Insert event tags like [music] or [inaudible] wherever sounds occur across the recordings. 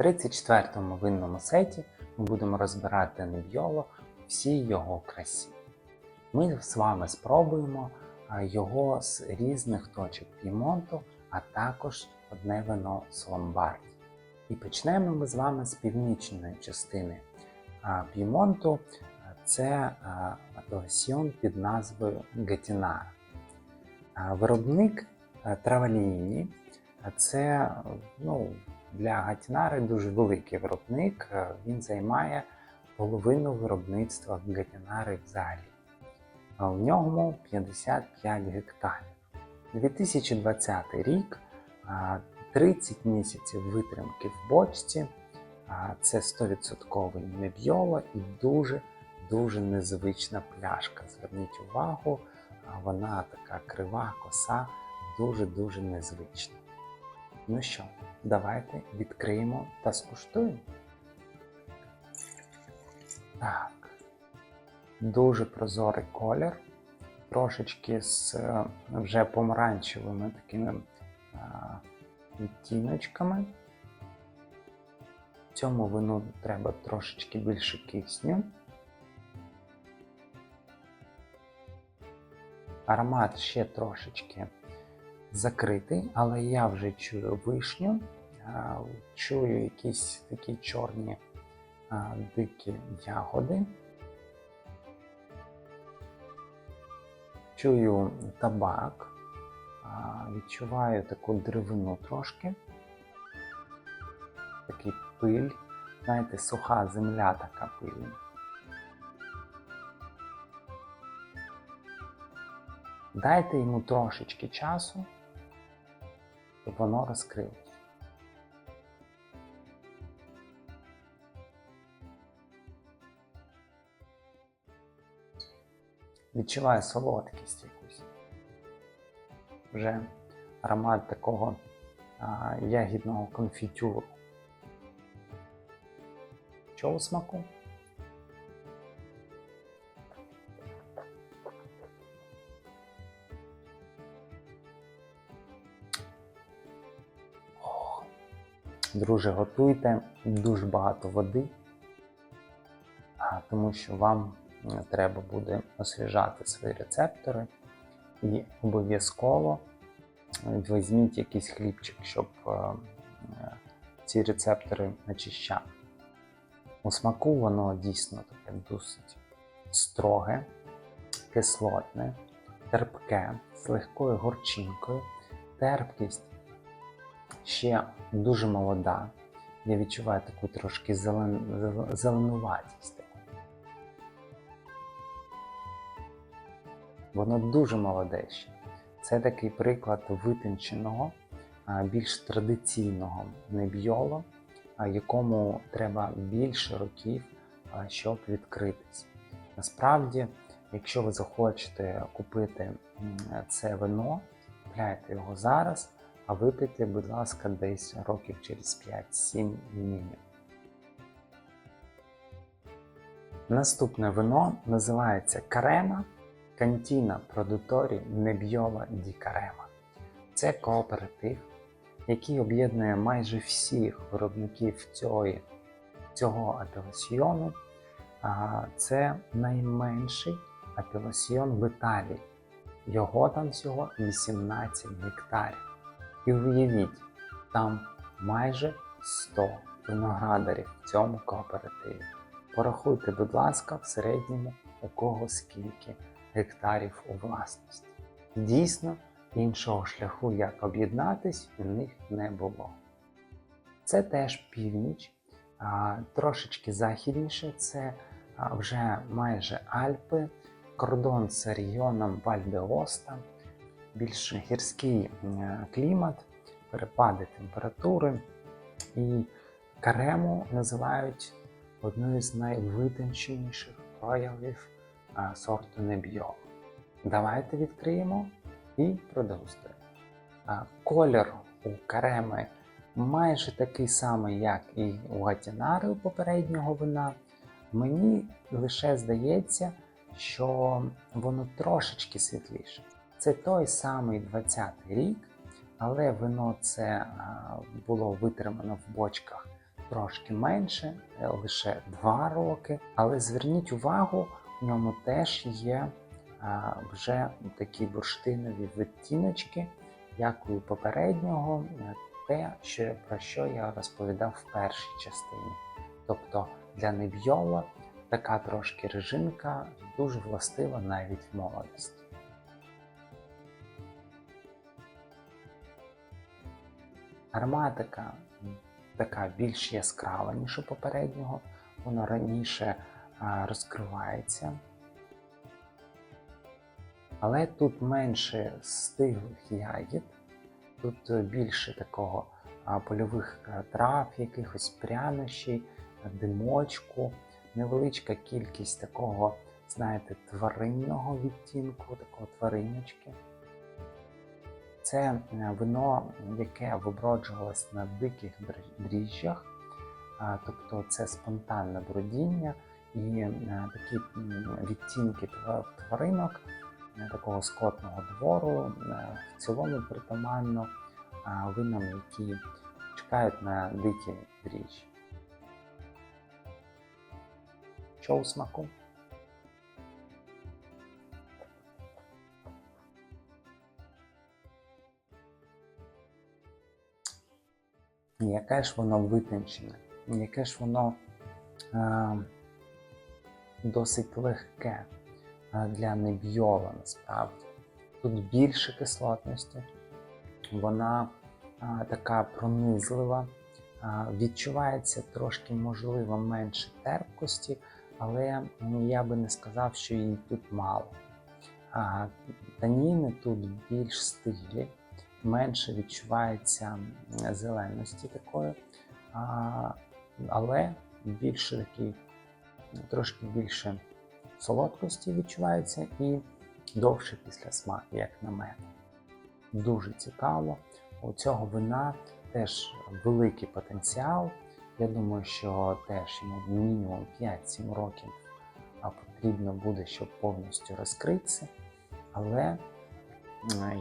34-му винному сеті ми будемо розбирати Небйоло у всій його красі. Ми з вами спробуємо його з різних точок Пімонту, а також одне вино з Ломбарді. І почнемо ми з вами з північної частини Пімонту. Це а, під назвою Гетінара. Виробник Траваліні. Це ну, для Гатінари дуже великий виробник. Е, Він займає половину виробництва Гатінари взагалі. А В ньому 55 гектарів. 2020 рік, 30 місяців витримки в бочці. Це 100% неб'йола і дуже дуже незвична пляшка. Зверніть увагу, вона така крива, коса, дуже-дуже незвична. Ну що, давайте відкриємо та скуштуємо. Так. Дуже прозорий колір, трошечки з е, вже помаранчевими такими а, відтіночками. Цьому вину треба трошечки більше кисню. Аромат ще трошечки закритий, але я вже чую вишню, чую якісь такі чорні дикі ягоди. Чую табак, відчуваю таку деревину трошки, такий пиль, знаєте, суха земля така пильна. Дайте йому трошечки часу, щоб воно розкрилось. Відчуваю солодкість якусь. Вже аромат такого а, ягідного конфітюру. У смаку? Друже, готуйте дуже багато води, тому що вам треба буде освіжати свої рецептори. І обов'язково візьміть якийсь хлібчик, щоб е, ці рецептори очищати. У смаку воно дійсно таке досить строге, кислотне, терпке, з легкою горчинкою, терпкість ще дуже молода. Я відчуваю таку трошки зелен... зеленуватість. Воно дуже молоде ще. Це такий приклад витонченого, більш традиційного небйоло, якому треба більше років, щоб відкритись. Насправді, якщо ви захочете купити це вино, купляйте його зараз, а випийте, будь ласка, десь років через 5-7 мінімум. Наступне вино називається Карема Кантіна Продуторі Небйола Ді Карема. Це кооператив, який об'єднує майже всіх виробників цієї, цього апеласьйону. Це найменший апеласьйон в Італії. Його там всього 18 гектарів. І уявіть, там майже 100 виноградарів в цьому кооперативі. Порахуйте, будь ласка, в середньому у кого скільки гектарів у власності. Дійсно, іншого шляху, як об'єднатись, у них не було. Це теж північ, трошечки західніше, це вже майже Альпи, кордон з регіоном Вальдеоста, більш гірський е, клімат, перепади температури. І карему називають одною з найвитонченіших проявів сорту Небйол. Давайте відкриємо і продегустуємо. Колір у кареми майже такий самий, як і у гатінари у попереднього вина. Мені лише здається, що воно трошечки світліше. Це той самий 20-й рік, але вино це було витримано в бочках трошки менше, е, лише 2 роки. Але зверніть увагу, в ньому теж є вже такі бурштинові відтіночки, як у попереднього, е, те, що, про що я розповідав в першій частині. Тобто для Небйола така трошки режинка дуже властива навіть в молодості. Ароматика така більш яскрава, ніж у попереднього. Воно раніше розкривається. Але тут менше стиглих ягід, тут е, більше такого польових е, трав, якихось прянощів, димочку, невеличка кількість такого, знаєте, тваринного відтінку, такого твариночки. Це е, вино, яке виброджувалось на диких дрі- дріжджах, тобто це спонтанне бродіння і е, такі відтінки тваринок е, такого скотного двору в цілому притаманно винам, які чекають на дикі дріжджі. Що смаку? Яке ж воно витончене, яке ж воно е, досить легке е, для небйола насправді. Тут більше кислотності, вона е, така пронизлива, е, відчувається трошки, можливо, менше терпкості, але я би не сказав, що її тут мало. А, таніни тут більш стиглі, менше відчувається зеленості такої, а, але більше такий, трошки більше солодкості відчувається і довше після смак, як на мене. Дуже цікаво. У цього вина теж великий потенціал. Я думаю, що теж йому мінімум 5-7 років потрібно буде, щоб повністю розкритися. Але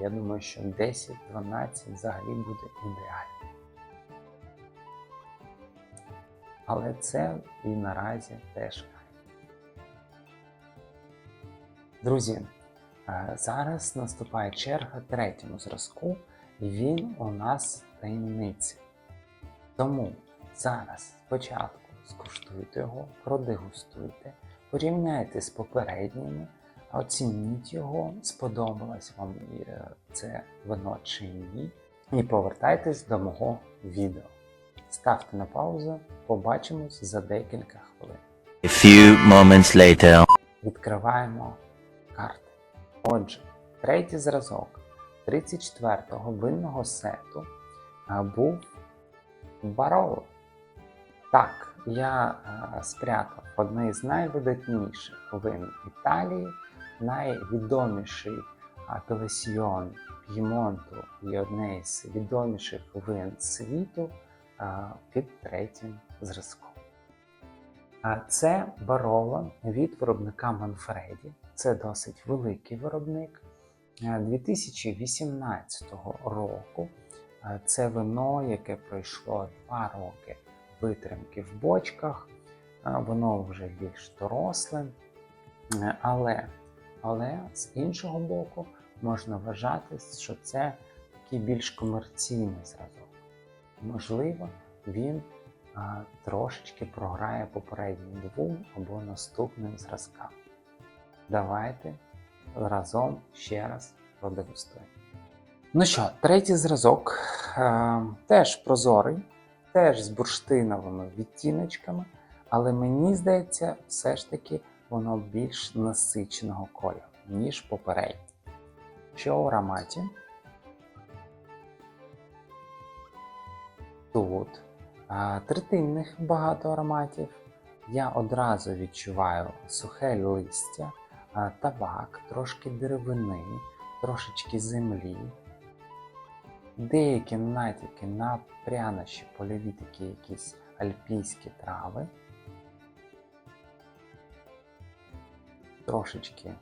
я думаю, що 10-12 взагалі буде ідеально. Але це і наразі теж. Друзі, е, зараз наступає черга третьому зразку, і він у нас таємниця. Тому зараз спочатку скуштуйте його, продегустуйте, порівняйте з попередніми, оцініть його, сподобалось вам е, це вино чи ні, і повертайтесь до мого відео. Ставте на паузу, побачимось за декілька хвилин. A few moments later. Відкриваємо карти. Отже, третій зразок 34-го винного сету був Бароло. Так, я а, спрятав одне з найвидатніших вин Італії, найвідоміший апелесіон П'ємонту і одне з відоміших вин світу під третім зразком. А Це Бароло від виробника Манфреді. Це досить великий виробник. Е, 2018 року е, це вино, яке пройшло 2 роки витримки в бочках. Е, Воно вже більш доросле. Е, Але, але з іншого боку, можна вважати, що це такий більш комерційний зразок. Можливо, він а, трошечки програє попереднім двом або наступним зразкам. Давайте разом ще раз продегустуємо. Ну що, третій зразок е, теж прозорий, теж з бурштиновими відтіночками, але мені здається, все ж таки воно більш насиченого кольору, ніж попереднє. Що у ароматі? Тут третинних багато ароматів. Я одразу відчуваю сухе листя, табак, трошки деревини, трошечки землі, деякі натяки на прянощі, польові такі якісь альпійські трави, трошечки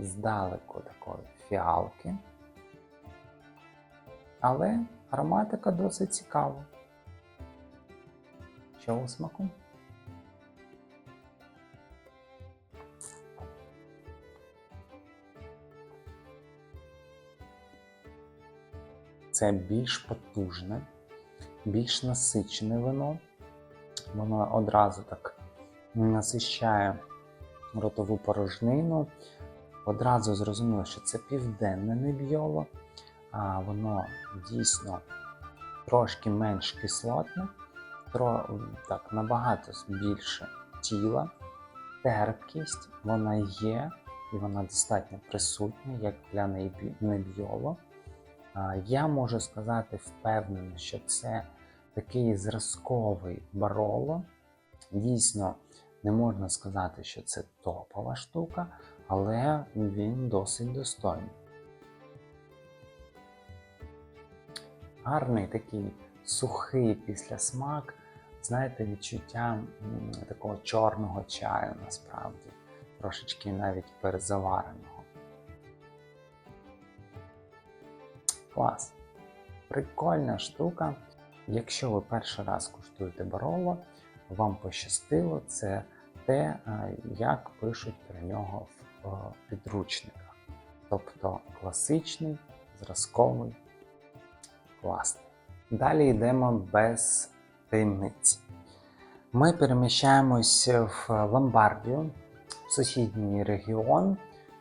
здалеку такої фіалки. Але ароматика досить цікава. У смаку? Це більш потужне, більш насичене вино. Воно одразу так насищає ротову порожнину. Одразу зрозуміло, що це південне небіоло, а воно дійсно трошки менш кислотне, так, набагато більше тіла, терпкість, вона є і вона достатньо присутня, як для небіоло. Я можу сказати впевнено, що це такий зразковий бароло. Дійсно, не можна сказати, що це топова штука, але він досить достойний. Гарний такий сухий післясмак, знаєте, відчуття такого чорного чаю насправді, трошечки навіть перезавареного. Клас. Прикольна штука. Якщо ви перший раз куштуєте бароло, вам пощастило, це те, е, як пишуть про нього в е, підручниках. Тобто класичний, зразковий, класний. Далі йдемо без таємниць. Ми переміщаємось в Ломбардію, в сусідній регіон,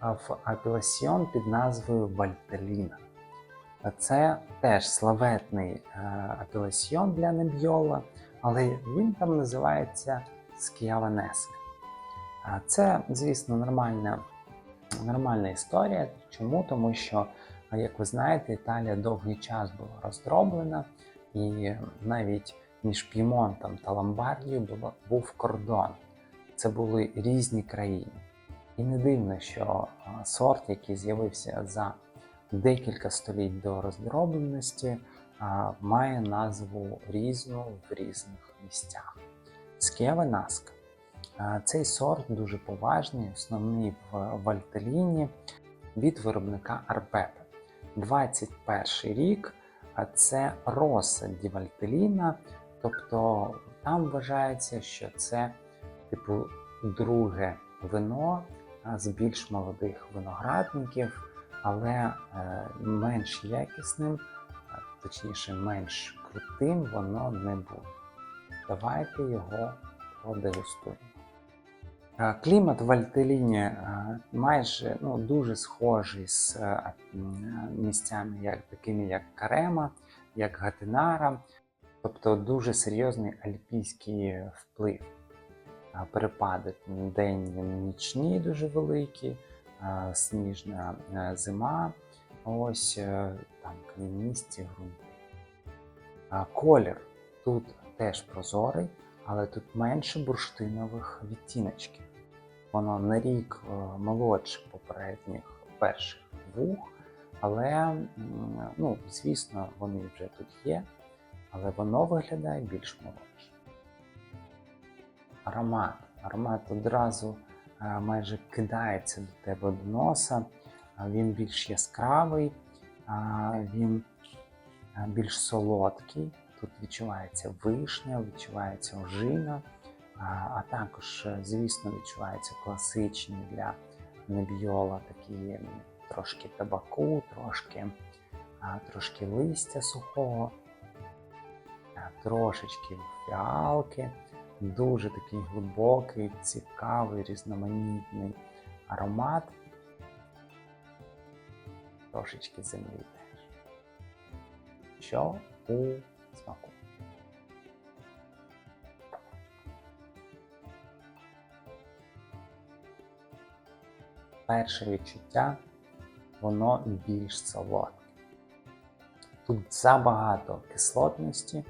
в апелясьйон під назвою Вальтеліна. Це теж славетний е, апелясьйон для Небйола, але він там називається Скіаванеска. А Це, звісно, нормальна, нормальна історія. Чому? Тому що, як ви знаєте, Італія довгий час була роздроблена, і навіть між П'ємонтом та Ломбардією був кордон. Це були різні країни. І не дивно, що сорт, який з'явився за декілька століть до роздробленості, має назву різну в різних місцях. Скєве Наска. Цей сорт дуже поважний, основний в Вальтеліні від виробника Арбета. 21 рік це роса Ді Вальтеліна, тобто там вважається, що це типу друге вино з більш молодих виноградників, але е, менш якісним, точніше, менш крутим воно не буде. Давайте його продегустуємо. Е, Клімат в Альтеліні е, майже ну, дуже схожий з е, місцями, як, такими як Карема, як Гатинара, тобто дуже серйозний альпійський вплив. Перепади денні нічні дуже великі, сніжна зима, ось там кам'янисті ґрунти. Колір тут теж прозорий, але тут менше бурштинових відтіночків. Воно на рік е, молодше попередніх перших двох, але, ну, звісно, вони вже тут є, але воно виглядає більш молодше. Аромат. Аромат одразу е, майже кидається до тебе до носа. Він більш яскравий, він е, більш солодкий. Тут відчувається вишня, відчувається ожина, а, також, звісно, відчуваються класичні для небіола такі трошки табаку, трошки, трошки листя сухого, трошечки фіалки. Дуже такий глибокий, цікавий, різноманітний аромат. Трошечки землі теж. Що у смаку? Перше відчуття, воно більш солодке. Тут забагато кислотності.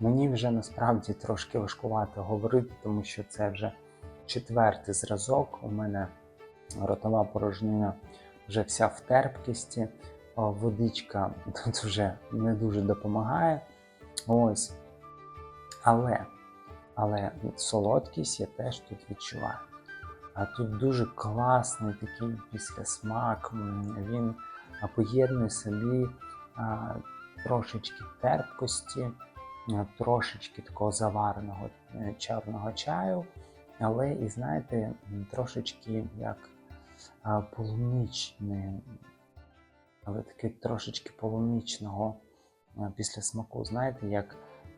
Мені вже насправді трошки важкувато говорити, тому що це вже четвертий зразок. У мене ротова порожнина вже вся в терпкісті. Водичка [laughs] тут вже не дуже допомагає. Ось. Але, але солодкість я теж тут відчуваю. А тут дуже класний такий післясмак. Він поєднує собі а, трошечки терпкості, трошечки такого завареного е, чорного чаю, але і знаєте, трошечки як полуничне, але таки трошечки полуничного після смаку, знаєте, як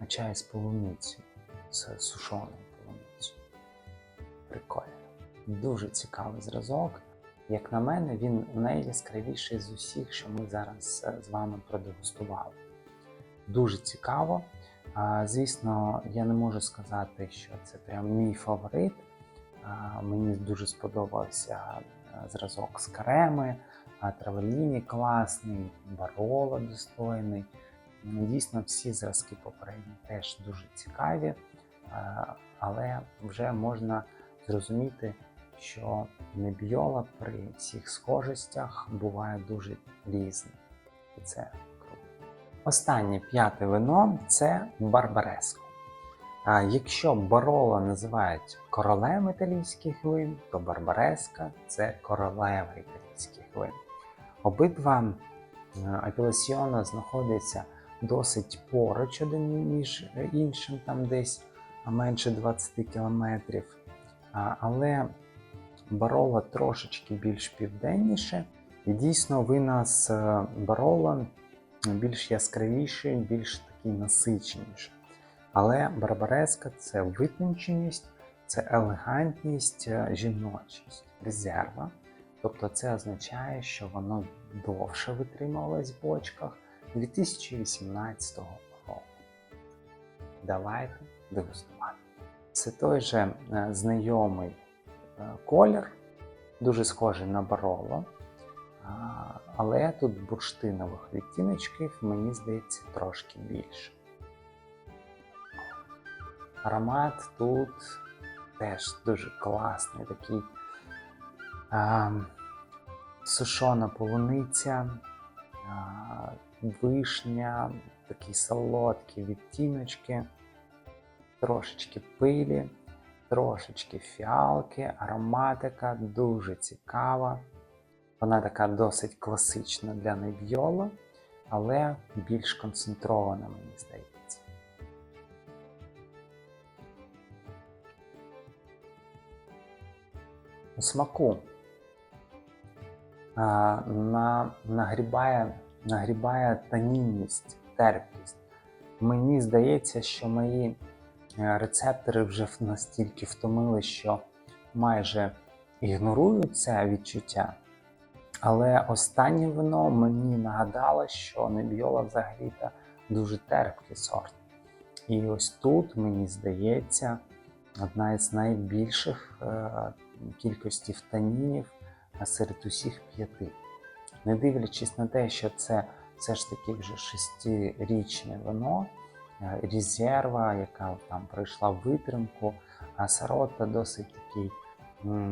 чай з полуницею, з сушеною полуницею. Прикольно. Дуже цікавий зразок. Як на мене, він найяскравіший з усіх, що ми зараз е, з вами продегустували. Дуже цікаво. Звісно, я не можу сказати, що це прям мій фаворит. Мені дуже сподобався е, зразок з кареми, а Травеліні класний, Барола достойний. М, Дійсно, всі зразки попередні теж дуже цікаві, але вже можна зрозуміти, що небіола при всіх схожостях буває дуже різним. І це круто. Останнє п'яте вино це Барбареско. Якщо Барола називають королем італійських вин, то Барбареска це королева італійських вин. Обидва е, апеласіони знаходяться досить поруч один між іншим, там десь менше 20 кілометрів. Але Барола трошечки більш південніше. І дійсно вина з е, Барола більш яскравіші, більш такі насиченіші. Але Барбареска це витонченість, це елегантність, е, жіночість, резерва. Тобто це означає, що воно довше витримувалось в бочках 2018 року. Давайте дегустувати. Це той же е, знайомий е, колір, дуже схожий на бароло, але тут бурштинових відтіночків, мені здається, трошки більше. Аромат тут теж дуже класний, такий а, сушона полуниця, а, вишня, такі солодкі відтіночки, трошечки пилі, трошечки фіалки, ароматика дуже цікава. Вона така досить класична для небйола, але більш концентрована, мені здається. У смаку а, на, нагрібає, нагрібає танінність, терпкість. Мені здається, що мої е, рецептори вже настільки втомили, що майже ігнорують це відчуття. Але останнє вино мені нагадало, що Небіола взагалі-то дуже терпкий сорт. І ось тут, мені здається, одна із найбільших е, кількостей танінів серед усіх п'яти. Не дивлячись на те, що це все ж таки вже шестирічне вино, е, резерва, яка там пройшла витримку, а Сарота досить такий е,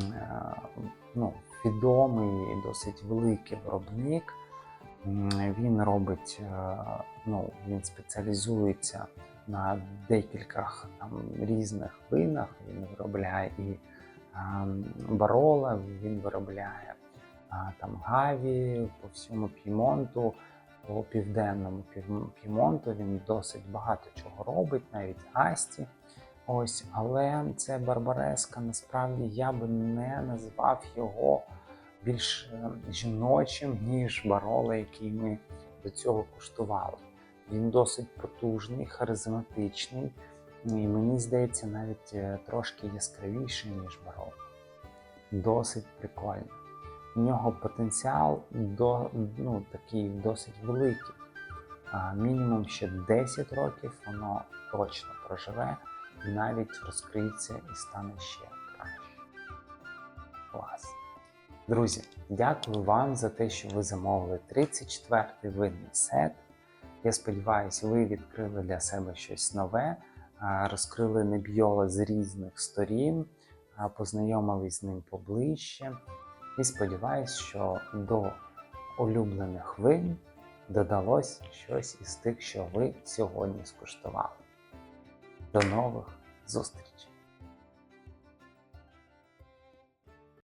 ну, відомий досить великий виробник. Він робить, е, ну, він спеціалізується на декількох там різних винах. Він виробляє і Барола, він виробляє там Гаві по всьому П'ємонту, по південному Пів- П'ємонту він досить багато чого робить, навіть Асті. Ось, але це Барбареска. Насправді я би не назвав його більш е, жіночим, ніж Барола, який ми до цього куштували. Він досить потужний, харизматичний, і мені здається, навіть е, трошки яскравіший, ніж Барола. Досить прикольно. У нього потенціал до, ну, такий досить великий. А, мінімум ще 10 років воно точно проживе і навіть розкриється і стане ще краще. Клас. Друзі, дякую вам за те, що ви замовили 34-й винний сет. Я сподіваюся, ви відкрили для себе щось нове, розкрили небіола з різних сторін, познайомились з ним поближче. І сподіваюсь, що до улюблених вин додалось щось із тих, що ви сьогодні скуштували. До нових зустрічей!